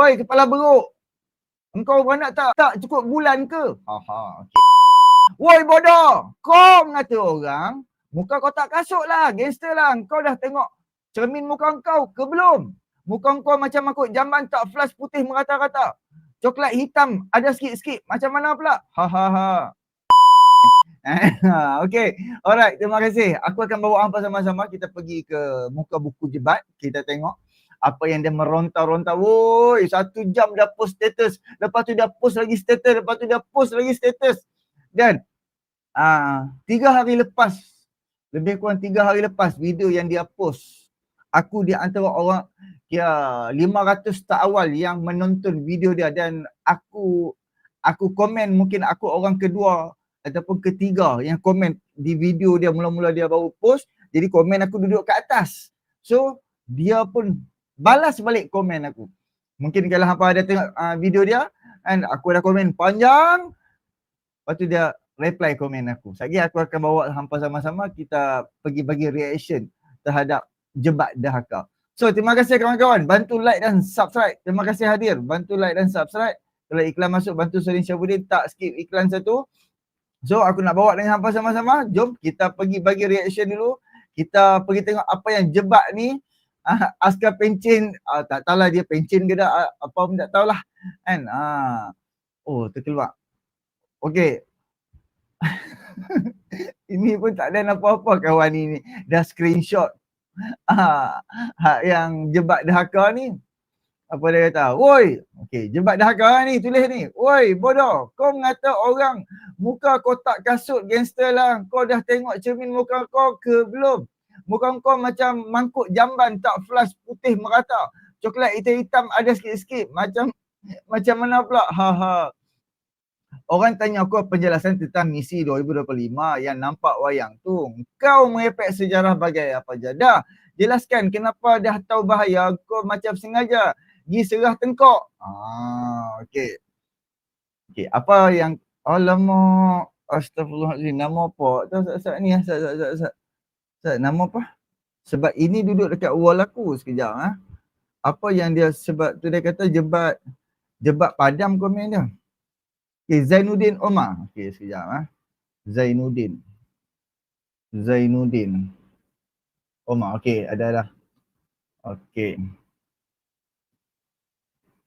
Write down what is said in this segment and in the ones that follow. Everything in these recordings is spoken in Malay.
Oi, kepala beruk. Engkau beranak tak tak cukup bulan ke? Aha, okey. Woi bodoh, kau mengata orang, muka kau tak kasut lah, gangster lah. Kau dah tengok cermin muka kau ke belum? Muka kau macam makut jamban tak flash putih merata-rata. Coklat hitam ada sikit-sikit. Macam mana pula? Ha ha ha. okay, alright. Terima kasih. Aku akan bawa hampa sama-sama. Kita pergi ke muka buku jebat. Kita tengok apa yang dia meronta-ronta. Woi, satu jam dah post status. Lepas tu dia post lagi status. Lepas tu dia post lagi status. Dan uh, tiga hari lepas, lebih kurang tiga hari lepas video yang dia post, aku di antara orang ya 500 tak awal yang menonton video dia dan aku aku komen mungkin aku orang kedua ataupun ketiga yang komen di video dia mula-mula dia baru post jadi komen aku duduk kat atas so dia pun balas balik komen aku. Mungkin kalau hampa ada tengok uh, video dia kan aku dah komen panjang. Lepas tu dia reply komen aku. Sekejap aku akan bawa hampa sama-sama kita pergi bagi reaction terhadap jebat dahaka so terima kasih kawan-kawan. Bantu like dan subscribe. Terima kasih hadir. Bantu like dan subscribe. Kalau iklan masuk bantu Salim Syabudin tak skip iklan satu. So aku nak bawa dengan hampa sama-sama. Jom kita pergi bagi reaction dulu. Kita pergi tengok apa yang jebak ni. Uh, askar pencin, uh, tak tahulah dia pencin ke tak, uh, apa pun tak tahulah. Kan? Uh. Oh terkeluar. Okay. ini pun tak ada apa-apa kawan ni. Dah screenshot. Uh, yang jebak dahaka ni apa dia kata? Woi, okey, jebat dah kau ni tulis ni. Woi, bodoh, kau mengata orang muka kau tak kasut gangster lah. Kau dah tengok cermin muka kau ke belum? Muka kau macam mangkuk jamban tak flash putih merata. Coklat hitam-hitam ada sikit-sikit. Macam macam mana pula? Ha ha. Orang tanya aku penjelasan tentang misi 2025 yang nampak wayang tu. Kau mengepek sejarah bagai apa jadah. Jelaskan kenapa dah tahu bahaya kau macam sengaja pergi serah tengkok. Ah, okey. Okey, apa yang alamak astagfirullahalazim nama apa? Tak sat ni sat sat sat Sat nama apa? Sebab ini duduk dekat wall aku sekejap ah. Apa yang dia sebab tu dia kata jebat jebat padam komen dia. Okey, Zainuddin Omar. Okey, sekejap ah. Zainuddin. Zainuddin. Omar, okey, ada dah. Okey.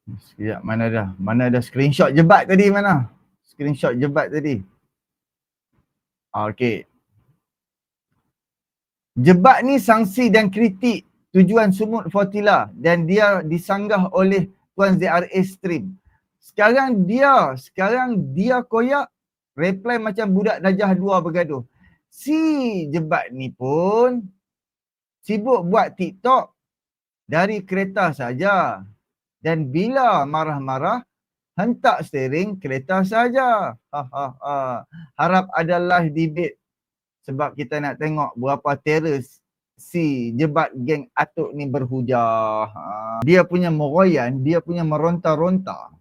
Sekejap, mana dah? Mana dah screenshot jebat tadi mana? Screenshot jebat tadi. Okay. Jebat ni sanksi dan kritik tujuan sumut Fortila dan dia disanggah oleh Tuan ZRA Stream. Sekarang dia, sekarang dia koyak reply macam budak Najah dua bergaduh. Si jebat ni pun sibuk buat TikTok dari kereta saja dan bila marah-marah hentak steering kereta saja. Ha, ha, ha. Harap ada live debate sebab kita nak tengok berapa terus si jebat geng atuk ni berhujah. Ha. Dia punya meroyan, dia punya meronta-ronta.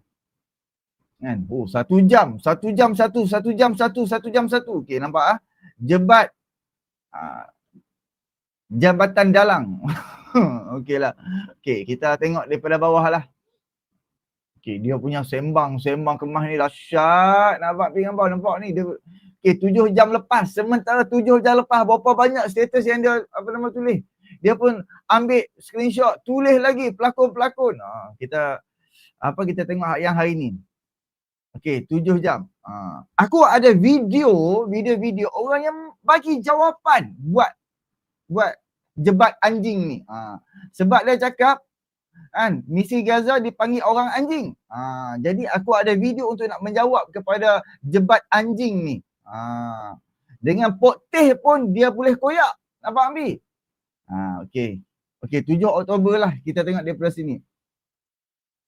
Kan? Oh, satu jam, satu jam satu, satu jam satu, satu jam satu. Okey, nampak ah? Jebat ha. jabatan dalang. Okeylah. Okey, kita tengok daripada bawah lah. Okay, dia punya sembang, sembang kemas ni dahsyat. Nampak pergi gambar, nampak ni. Dia, okay, tujuh jam lepas. Sementara tujuh jam lepas, berapa banyak status yang dia, apa nama tulis. Dia pun ambil screenshot, tulis lagi pelakon-pelakon. Ha, kita, apa kita tengok yang hari ni. Okay, tujuh jam. Ha. Aku ada video, video-video orang yang bagi jawapan buat buat jebat anjing ni. Ha. Sebab dia cakap, kan misi Gaza dipanggil orang anjing. Ha, jadi aku ada video untuk nak menjawab kepada jebat anjing ni. Ha, dengan pot teh pun dia boleh koyak. Nampak ambil? Ha, okey. Okey, 7 Oktober lah kita tengok daripada sini.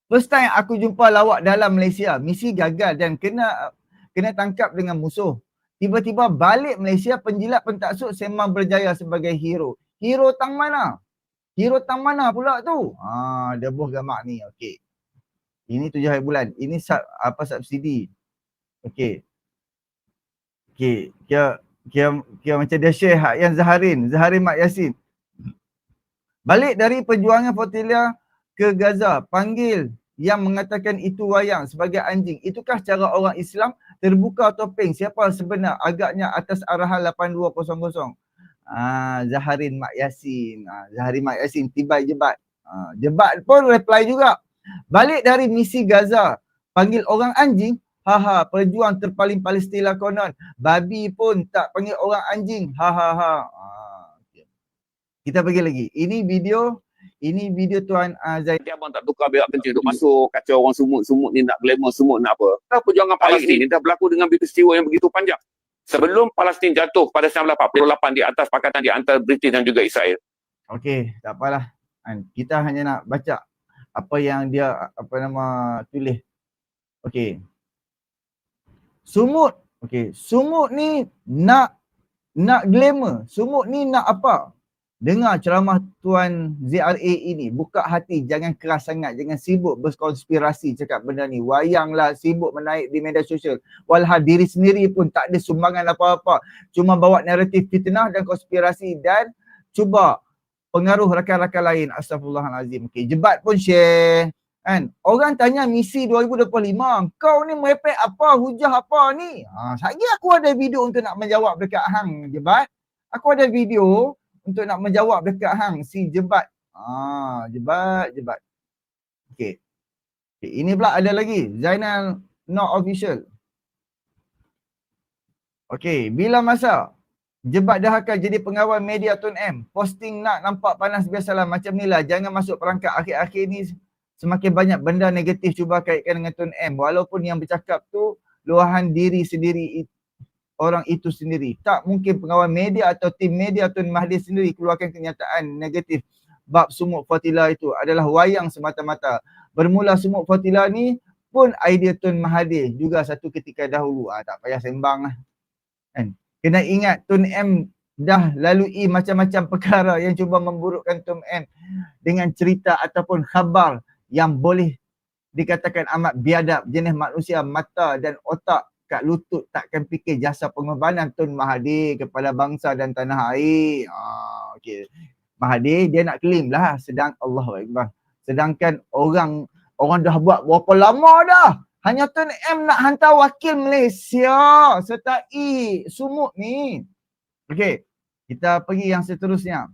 First time aku jumpa lawak dalam Malaysia, misi gagal dan kena kena tangkap dengan musuh. Tiba-tiba balik Malaysia, penjilat pentaksud sembang berjaya sebagai hero. Hero tang mana? Hero tang mana pula tu? Ha, dia buh gambar ni. Okey. Ini tujuh hari bulan. Ini sub, apa subsidi. Okey. Okey. Kira, kira, kira macam dia share hak yang Zaharin. Zaharin Mak Yasin. Balik dari perjuangan Fortilia ke Gaza. Panggil yang mengatakan itu wayang sebagai anjing. Itukah cara orang Islam terbuka topeng siapa sebenar agaknya atas arahan 8200. Ah Zaharin Mak Yasin. Ah, Zaharin Mak Yasin tiba jebat. Ah, jebat pun reply juga. Balik dari misi Gaza, panggil orang anjing, haha perjuang terpaling Palestin konon. Babi pun tak panggil orang anjing, haha ha. Ah, okay. Kita pergi lagi. Ini video ini video Tuan uh, Zaid. Dia abang tak tukar berak kencing duk masuk kacau orang sumut-sumut ni nak glamour sumut nak apa. Tak perjuangan Palestin ni dah berlaku dengan peristiwa yang begitu panjang. Sebelum Palestin jatuh pada 1948 di atas pakatan di antara British dan juga Israel. Okey, tak apalah. Kita hanya nak baca apa yang dia apa nama tulis. Okey. Sumut. Okey, sumut ni nak nak glamour. Sumut ni nak apa? Dengar ceramah Tuan ZRA ini, buka hati, jangan keras sangat, jangan sibuk berkonspirasi cakap benda ni. Wayanglah sibuk menaik di media sosial. Walhal diri sendiri pun tak ada sumbangan apa-apa. Cuma bawa naratif fitnah dan konspirasi dan cuba pengaruh rakan-rakan lain. Astagfirullahalazim. Okay, jebat pun share. Kan? Orang tanya misi 2025, kau ni merepek apa, hujah apa ni? Ha, Sagi aku ada video untuk nak menjawab dekat hang jebat. Aku ada video untuk nak menjawab dekat hang si jebat. Ah, jebat, jebat. Okey. Okay, ini pula ada lagi Zainal not official. Okey, bila masa jebat dah akan jadi pengawal media Tun M, posting nak nampak panas biasalah macam ni lah. Jangan masuk perangkap akhir-akhir ni semakin banyak benda negatif cuba kaitkan dengan Tun M. Walaupun yang bercakap tu luahan diri sendiri orang itu sendiri. Tak mungkin pengawal media atau tim media Tun Mahdi sendiri keluarkan kenyataan negatif bab sumuk Fatila itu adalah wayang semata-mata. Bermula sumuk Fatila ni pun idea Tun Mahathir juga satu ketika dahulu. Ah, tak payah sembang lah. Kan? Kena ingat Tun M dah lalui macam-macam perkara yang cuba memburukkan Tun M dengan cerita ataupun khabar yang boleh dikatakan amat biadab jenis manusia mata dan otak kat lutut takkan fikir jasa pengorbanan Tun Mahathir kepada bangsa dan tanah air. Ah, okay. Mahathir dia nak claim lah sedang Allah Akbar. Sedangkan orang orang dah buat berapa lama dah. Hanya Tun M nak hantar wakil Malaysia serta I sumut ni. Okey, kita pergi yang seterusnya.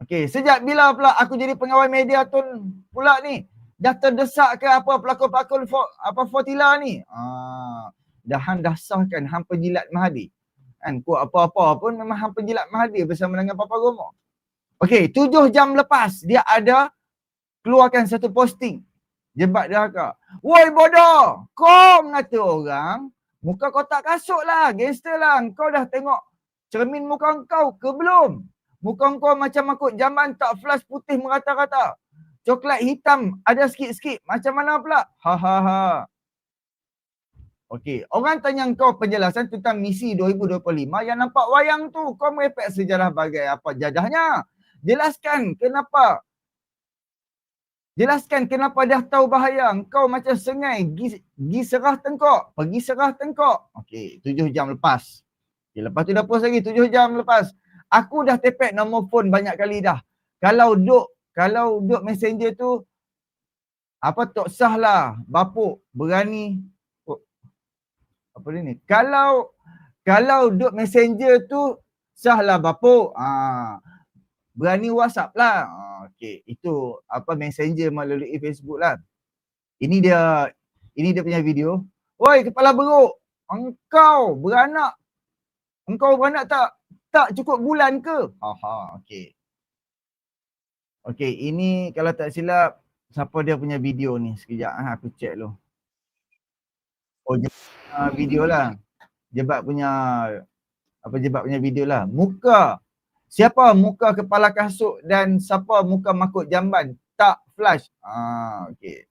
Okey, sejak bila pula aku jadi pengawal media Tun pula ni? Dah terdesak ke apa pelakon-pelakon apa Fortila ni? Ah, dah hang dah sahkan hang penjilat Mahadi. Kan ku apa-apa pun memang hang penjilat Mahadi bersama dengan Papa Gomo. Okey, tujuh jam lepas dia ada keluarkan satu posting. Jebat dia kak. Woi bodoh, kau mengata orang, muka kau tak kasut lah, gangster lah. Kau dah tengok cermin muka kau ke belum? Muka kau macam makut zaman tak flash putih merata-rata coklat hitam ada sikit-sikit. Macam mana pula? Ha ha ha. Okey, orang tanya kau penjelasan tentang misi 2025 yang nampak wayang tu. Kau merepek sejarah bagai apa jadahnya? Jelaskan kenapa? Jelaskan kenapa dah tahu bahaya. Kau macam sengai gi, serah tengkok. Pergi serah tengkok. Okey, tujuh jam lepas. Okay, lepas tu dah post lagi tujuh jam lepas. Aku dah tepek nombor phone banyak kali dah. Kalau duk kalau duduk messenger tu apa tak sah lah bapuk berani. Oh, apa dia ni? Kalau kalau duduk messenger tu sah lah bapuk. Ah berani whatsapp lah. Ah, okey itu apa messenger melalui facebook lah. Ini dia ini dia punya video. Woi kepala beruk. Engkau beranak. Engkau beranak tak tak cukup bulan ke? Ha ha okey Okey, ini kalau tak silap siapa dia punya video ni? Sekejap ha, aku check dulu. Oh, jebat video lah. Jebat punya apa jebat punya video lah. Muka. Siapa muka kepala kasut dan siapa muka makut jamban tak flash. Ah, okey.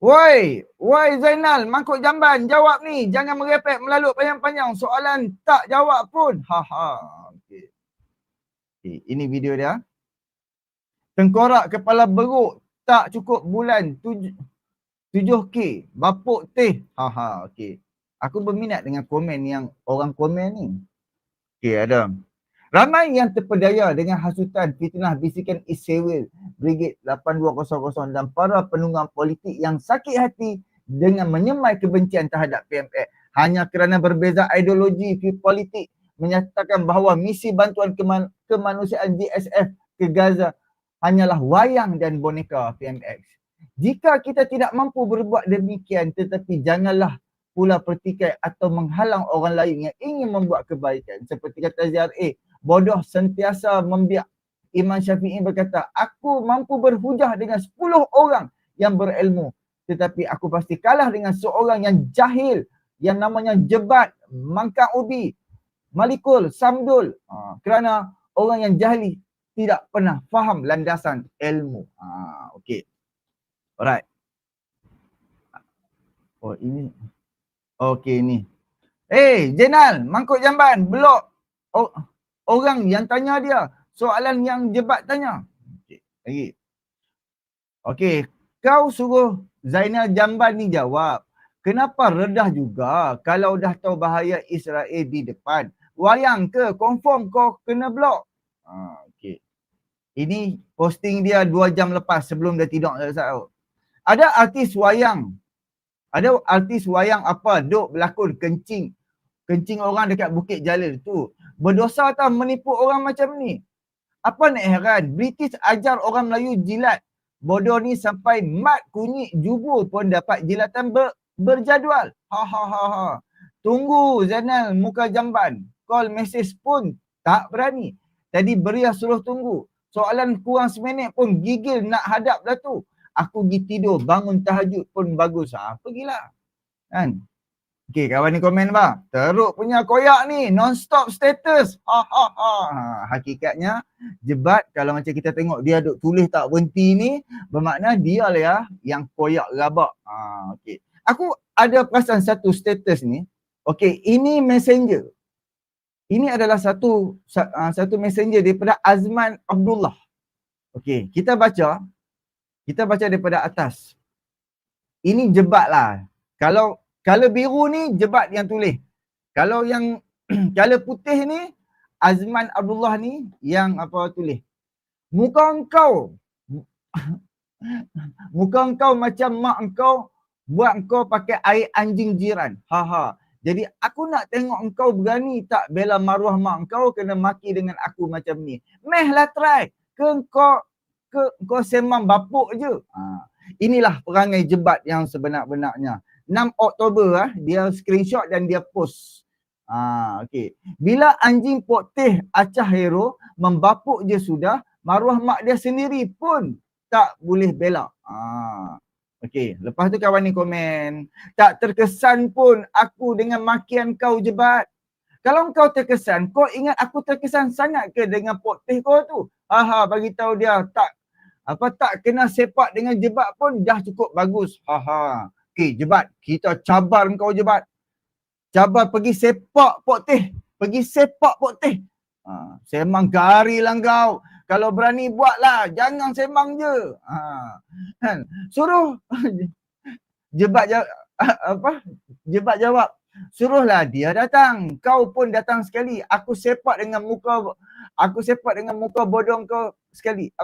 Woi, woi Zainal, mangkuk jamban, jawab ni. Jangan merepek melalut panjang-panjang. Soalan tak jawab pun. Ha ha. Okey. Okay, ini video dia. Tengkorak kepala beruk tak cukup bulan tujuh, tujuh K. Bapuk teh. Haha, okey. Aku berminat dengan komen yang orang komen ni. Okey, ada. Ramai yang terpedaya dengan hasutan fitnah bisikan Isewil Brigade 8200 dan para penunggang politik yang sakit hati dengan menyemai kebencian terhadap PMX hanya kerana berbeza ideologi politik menyatakan bahawa misi bantuan keman- kemanusiaan GSF ke Gaza hanyalah wayang dan boneka PMX. Jika kita tidak mampu berbuat demikian tetapi janganlah pula pertikai atau menghalang orang lain yang ingin membuat kebaikan. Seperti kata ZRA, bodoh sentiasa membiak. Imam Syafi'i berkata, aku mampu berhujah dengan 10 orang yang berilmu. Tetapi aku pasti kalah dengan seorang yang jahil yang namanya Jebat, Mangkang Ubi, Malikul, Samdul. Ha, kerana orang yang jahili tidak pernah faham landasan ilmu. Ha, okay. Alright. Oh ini. Okay ni. Eh hey, Jenal, mangkuk jamban, blok. Oh, orang yang tanya dia. Soalan yang jebat tanya. Okay. Lagi. Okay. Kau suruh Zainal Jamban ni jawab. Kenapa redah juga kalau dah tahu bahaya Israel di depan? Wayang ke? Confirm kau kena blok. Ha. Ini posting dia dua jam lepas sebelum dia tidur. Saya ada artis wayang. Ada artis wayang apa duk berlakon kencing. Kencing orang dekat Bukit Jalil tu. Berdosa tau menipu orang macam ni. Apa nak heran? British ajar orang Melayu jilat. Bodoh ni sampai mat kunyit jubur pun dapat jilatan ber, berjadual. Ha ha ha ha. Tunggu Zainal muka jamban. Call message pun tak berani. Tadi beriah suruh tunggu. Soalan kurang seminit pun gigil nak hadap dah tu aku pergi tidur, bangun tahajud pun bagus. Ha, pergilah. Kan? Okey, kawan ni komen apa? Teruk punya koyak ni, non-stop status. Ha, ha, ha. ha hakikatnya, jebat kalau macam kita tengok dia duk tulis tak berhenti ni, bermakna dia lah ya yang koyak rabak. Ha, okey. Aku ada perasan satu status ni. Okey, ini messenger. Ini adalah satu uh, satu messenger daripada Azman Abdullah. Okey, kita baca kita baca daripada atas. Ini jebat lah. Kalau kalau biru ni jebat yang tulis. Kalau yang kalau putih ni Azman Abdullah ni yang apa tulis. Muka engkau muka engkau macam mak engkau buat engkau pakai air anjing jiran. Ha ha. Jadi aku nak tengok engkau berani tak bela maruah mak engkau kena maki dengan aku macam ni. Mehlah try. Ke engkau ke kau semang bapuk je. Ha. Inilah perangai jebat yang sebenar-benarnya. 6 Oktober ah dia screenshot dan dia post. Ha, okay. Bila anjing poteh acah hero membapuk je sudah, maruah mak dia sendiri pun tak boleh bela. Ha. Okay, lepas tu kawan ni komen. Tak terkesan pun aku dengan makian kau jebat. Kalau kau terkesan, kau ingat aku terkesan sangat ke dengan poteh kau tu? Aha, bagi tahu dia tak apa tak kena sepak dengan jebat pun dah cukup bagus. Ha ha. Okey, jebat. Kita cabar kau jebat. Cabar pergi sepak pok teh. Pergi sepak pok teh. Ha, semang gari lah kau. Kalau berani buatlah, jangan semang je. Ha. Kan? Suruh jebat jawab apa? Jebat jawab. Suruhlah dia datang. Kau pun datang sekali. Aku sepak dengan muka aku sepak dengan muka bodoh kau sekali.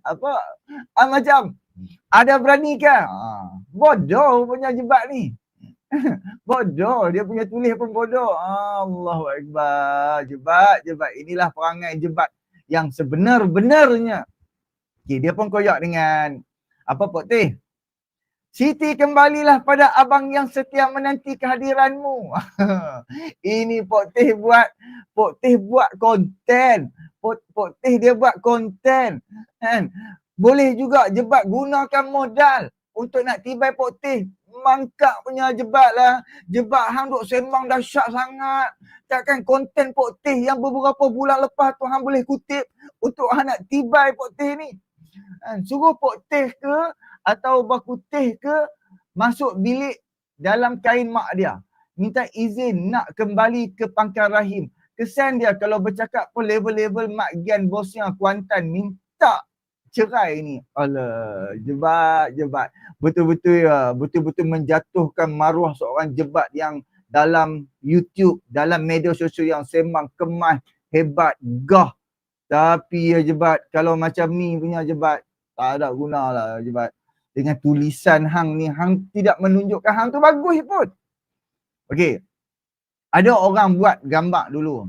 Apa? Ah, macam ada berani ke? Ah, bodoh punya jebat ni. bodoh. Dia punya tulis pun bodoh. Allahu Akbar. Jebat, jebat. Inilah perangai jebat yang sebenar-benarnya. Okay, dia pun koyak dengan apa Pok Teh? Siti kembalilah pada abang yang setia menanti kehadiranmu. Ini Pok Teh buat, Pok Teh buat konten. Pok, Pok Teh dia buat konten. Kan? Boleh juga jebat gunakan modal untuk nak tibai Pok Teh. Mangkak punya jebat lah. Jebat hang duk sembang dahsyat sangat. Takkan konten Pok Teh yang beberapa bulan lepas tu hang boleh kutip untuk hang nak tibai Pok Teh ni. Kan? Suruh Pok Teh ke atau baku teh ke masuk bilik dalam kain mak dia. Minta izin nak kembali ke pangkal rahim. Kesan dia kalau bercakap pun level-level mak gian bosnya Kuantan minta cerai ni. Alah, jebat, jebat. Betul-betul ya, betul-betul menjatuhkan maruah seorang jebat yang dalam YouTube, dalam media sosial yang semang kemas hebat, gah. Tapi ya jebat, kalau macam ni punya jebat, tak ada guna lah jebat. Dengan tulisan hang ni, hang tidak menunjukkan hang tu bagus pun. Okey. Ada orang buat gambar dulu.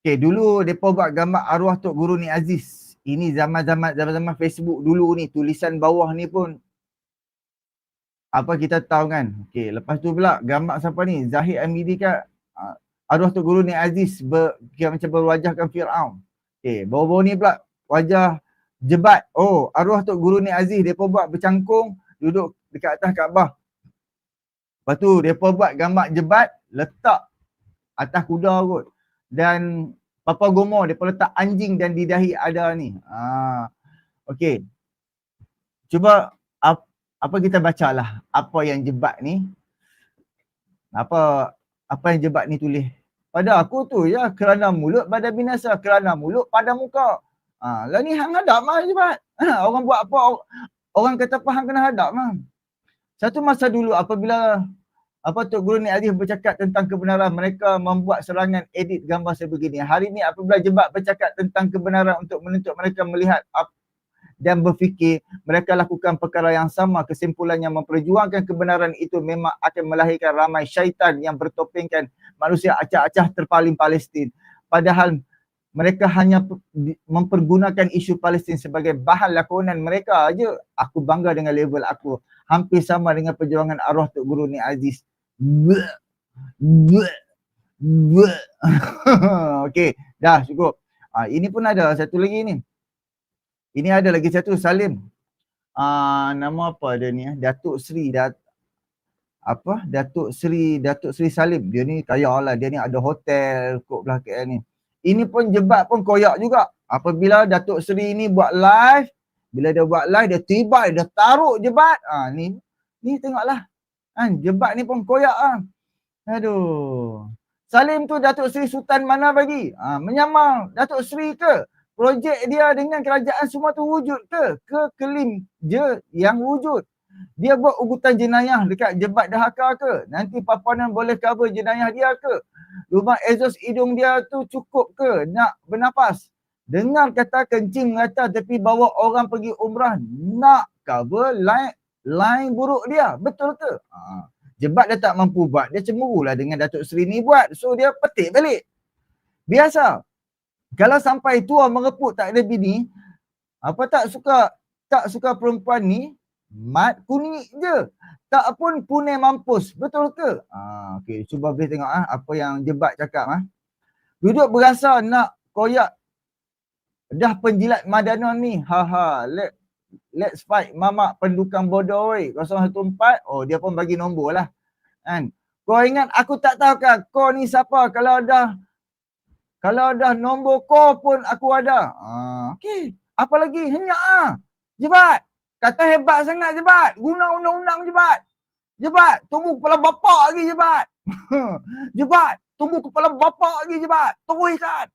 Okey, dulu depa buat gambar arwah Tok Guru Ni Aziz. Ini zaman-zaman zaman-zaman Facebook dulu ni, tulisan bawah ni pun apa kita tahu kan. Okey, lepas tu pula gambar siapa ni? Zahid Amidi kan uh, arwah Tok Guru Ni Aziz ber, macam berwajahkan Firaun. Okey, bawah-bawah ni pula wajah jebat. Oh, arwah Tok Guru Ni Aziz depa buat bercangkung duduk dekat atas Kaabah. Lepas tu depa buat gambar jebat letak atas kuda kot. Dan Papa Gomo depa letak anjing dan di dahi ada ni. Ah. Okey. Cuba apa kita baca lah apa yang jebat ni apa apa yang jebat ni tulis pada aku tu ya kerana mulut pada binasa kerana mulut pada muka ha lah ni hang hadap mah jebat ha, orang buat apa orang kata apa hang kena hadap mah satu masa dulu apabila apa tu Guru Ni Aziz bercakap tentang kebenaran? Mereka membuat serangan edit gambar sebegini. Hari ni apabila jebat bercakap tentang kebenaran untuk menuntut mereka melihat dan berfikir mereka lakukan perkara yang sama. Kesimpulannya memperjuangkan kebenaran itu memang akan melahirkan ramai syaitan yang bertopengkan manusia acah-acah terpaling Palestin. Padahal mereka hanya mempergunakan isu Palestin sebagai bahan lakonan mereka aja aku bangga dengan level aku. Hampir sama dengan perjuangan arwah Tok Guru Ni Aziz Okey, dah cukup. Ha, ini pun ada satu lagi ni. Ini ada lagi satu Salim. Uh, nama apa dia ni? Eh? Datuk Sri Dat apa? Datuk Sri Datuk Sri Salim. Dia ni kaya lah. Dia ni ada hotel kot belah KL ni. Ini pun jebat pun koyak juga. Apabila Datuk Sri ni buat live, bila dia buat live dia tiba dia taruh jebat. Ah ha, ni ni tengoklah. Kan jebat ni pun koyak ah. Aduh. Salim tu Datuk Sri Sultan mana bagi? Ha, menyamar Datuk Sri ke? projek dia dengan kerajaan semua tu wujud ke? Ke kelim je yang wujud? Dia buat ugutan jenayah dekat jebat dahaka ke? Nanti papanan boleh cover jenayah dia ke? Rumah exhaust hidung dia tu cukup ke nak bernafas? Dengar kata kencing mengata tapi bawa orang pergi umrah nak cover line line buruk dia. Betul ke? Ha. Jebat dia tak mampu buat. Dia cemburulah dengan Datuk Seri ni buat. So dia petik balik. Biasa. Kalau sampai tua mereput tak ada bini, apa tak suka tak suka perempuan ni, mat kuning je. Tak pun punai mampus. Betul ke? Ah, okay. Cuba boleh tengok ah, apa yang jebat cakap. Ah. Duduk berasa nak koyak dah penjilat madanon ni. Haha. Let, let's fight mamak pendukan bodoh oi. 014. Oh dia pun bagi nombor lah. Kan? Kau ingat aku tak tahu kan kau ni siapa kalau dah kalau dah nombor kau pun aku ada. Ha, okey. Apa lagi? Henyak ah. Jebat. Kata hebat sangat jebat. Guna undang-undang jebat. Jebat. Tunggu kepala bapak lagi jebat. jebat. Tunggu kepala bapak lagi jebat. Teruskan.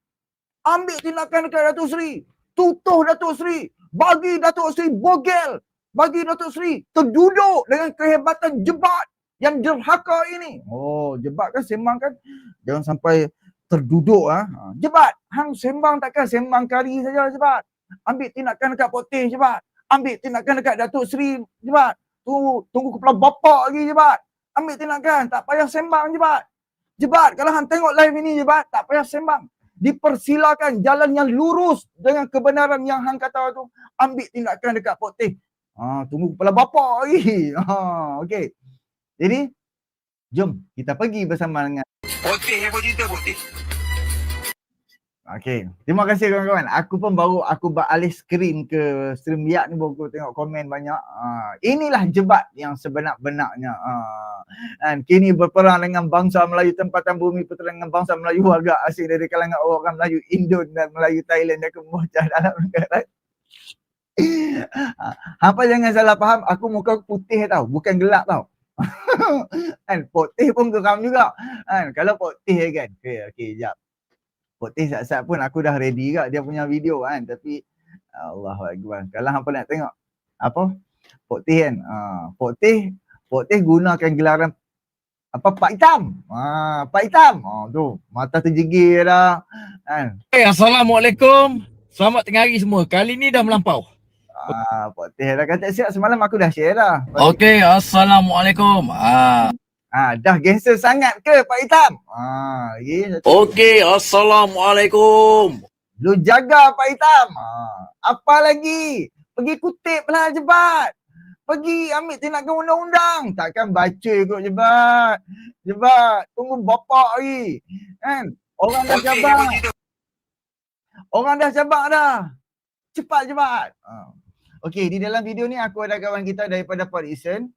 Ambil tindakan dekat Datuk Seri. Tutuh Datuk Seri. Bagi Datuk Seri bogel. Bagi Datuk Seri terduduk dengan kehebatan jebat yang derhaka ini. Oh, jebat kan sembang kan. Jangan sampai terduduk ah. Ha. Jebat, hang sembang takkan sembang kari saja jebat. Ambil tindakan dekat poteh jebat. Ambil tindakan dekat Datuk Seri jebat. Tunggu tunggu kepala bapak lagi jebat. Ambil tindakan, tak payah sembang jebat. Jebat, kalau hang tengok live ini jebat, tak payah sembang. Dipersilakan jalan yang lurus dengan kebenaran yang hang kata tu. Ambil tindakan dekat poteh. Ha, tunggu kepala bapak lagi. Ha, okey. Jadi, jom kita pergi bersama dengan Potih yang kau cerita potih. Okay. Terima kasih kawan-kawan. Aku pun baru aku beralih screen ke stream liat ni baru aku tengok komen banyak. Uh, inilah jebat yang sebenar-benarnya. Uh, dan kini berperang dengan bangsa Melayu tempatan bumi pertengahan bangsa Melayu agak asing dari kalangan orang Melayu Indon dan Melayu Thailand yang kembocah dalam negara. Hampa jangan salah faham, aku muka putih tau, bukan gelap tau. kan putih pun geram juga kan kalau putih kan okey okey jap putih sat-sat pun aku dah ready juga dia punya video kan tapi Allahuakbar kalau hangpa nak tengok apa putih kan ha, putih putih gunakan gelaran apa Pak Hitam. Ah, Pak Hitam. Oh tu, mata terjegir dah. Kan? Okay, Assalamualaikum. Selamat tengah hari semua. Kali ni dah melampau. Ah, Pak Teh dah kata siap semalam aku dah share dah. Okey, Assalamualaikum. Ah. Ah, dah gangster sangat ke Pak Hitam? Ah, ye. Okey, Assalamualaikum. Lu jaga Pak Hitam. Ah, apa lagi? Pergi kutip lah jebat. Pergi ambil tindakan undang-undang. Takkan baca kot jebat. Jebat. Tunggu bapak lagi. Kan? Orang dah jabat. Orang dah jabat dah. Cepat jebat. Ah. Okay, di dalam video ni aku ada kawan kita daripada Port Eastern.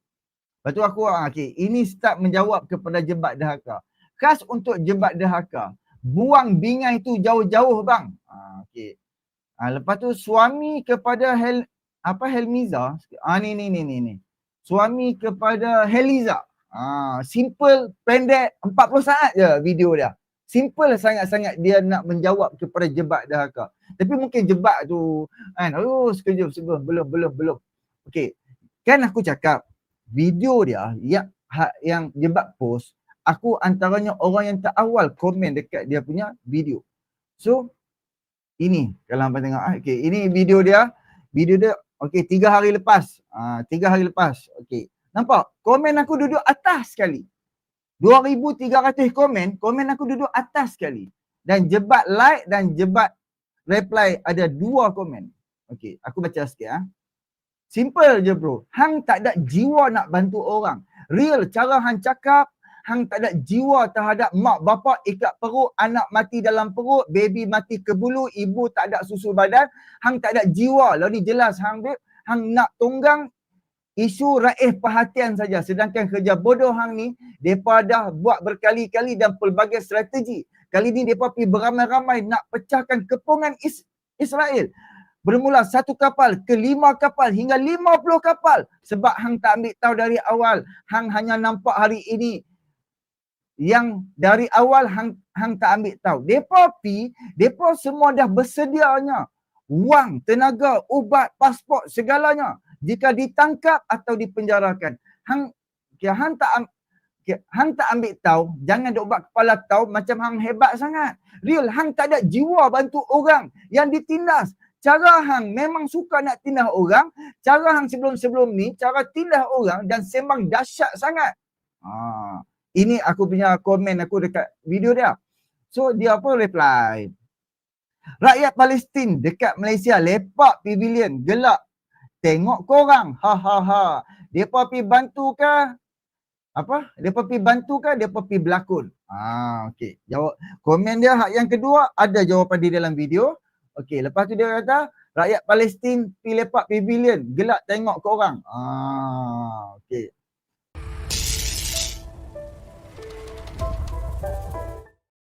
Lepas tu aku, okay, ini start menjawab kepada jebat dahaka. Khas untuk jebat dahaka. Buang bingai tu jauh-jauh bang. Ah, okay. Ah, lepas tu suami kepada Hel, apa Helmiza. Ah ni ni ni ni ni. Suami kepada Heliza. Ah simple pendek 40 saat je video dia. Simple sangat-sangat dia nak menjawab kepada jebat dahaka. Tapi mungkin jebat tu kan oh sekejap sebelum belum belum belum. Okey. Kan aku cakap video dia yang ha, yang jebat post aku antaranya orang yang terawal komen dekat dia punya video. So ini kalau hangpa tengok ah okey ini video dia. Video dia okey tiga hari lepas. Ah tiga hari lepas okey. Nampak? Komen aku duduk atas sekali. 2300 komen komen aku duduk atas sekali. Dan jebat like dan jebat reply ada dua komen. Okey aku baca sikit ah simple je bro hang tak ada jiwa nak bantu orang real cara hang cakap hang tak ada jiwa terhadap mak bapak ikat perut, anak mati dalam perut, baby mati ke bulu, ibu tak ada susu badan, hang tak ada jiwa. Lah ni jelas hang beb, hang nak tunggang isu raih perhatian saja. Sedangkan kerja bodoh hang ni, depa dah buat berkali-kali dan pelbagai strategi. Kali ni depa pergi beramai-ramai nak pecahkan kepungan Is- Israel. Bermula satu kapal ke lima kapal hingga lima puluh kapal. Sebab hang tak ambil tahu dari awal. Hang hanya nampak hari ini yang dari awal hang hang tak ambil tahu. Depa pi, depa semua dah bersedianya wang, tenaga, ubat, pasport segalanya jika ditangkap atau dipenjarakan. Hang kira hang tak am, kira, hang tak ambil tahu, jangan dok buat kepala tahu macam hang hebat sangat. Real hang tak ada jiwa bantu orang yang ditindas. Cara hang memang suka nak tindas orang, cara hang sebelum-sebelum ni, cara tindas orang dan sembang dahsyat sangat. Ah. Ini aku punya komen aku dekat video dia. So dia apa reply. Rakyat Palestin dekat Malaysia lepak pavilion gelak. Tengok korang. Ha ha ha. Depa pi bantu ke? Apa? Depa pi bantu ke? Depa pi berlakon. Ah okey. Jawab komen dia hak yang kedua ada jawapan di dalam video. Okey, lepas tu dia kata rakyat Palestin pi lepak pavilion, gelak tengok ke orang. Ah, okey.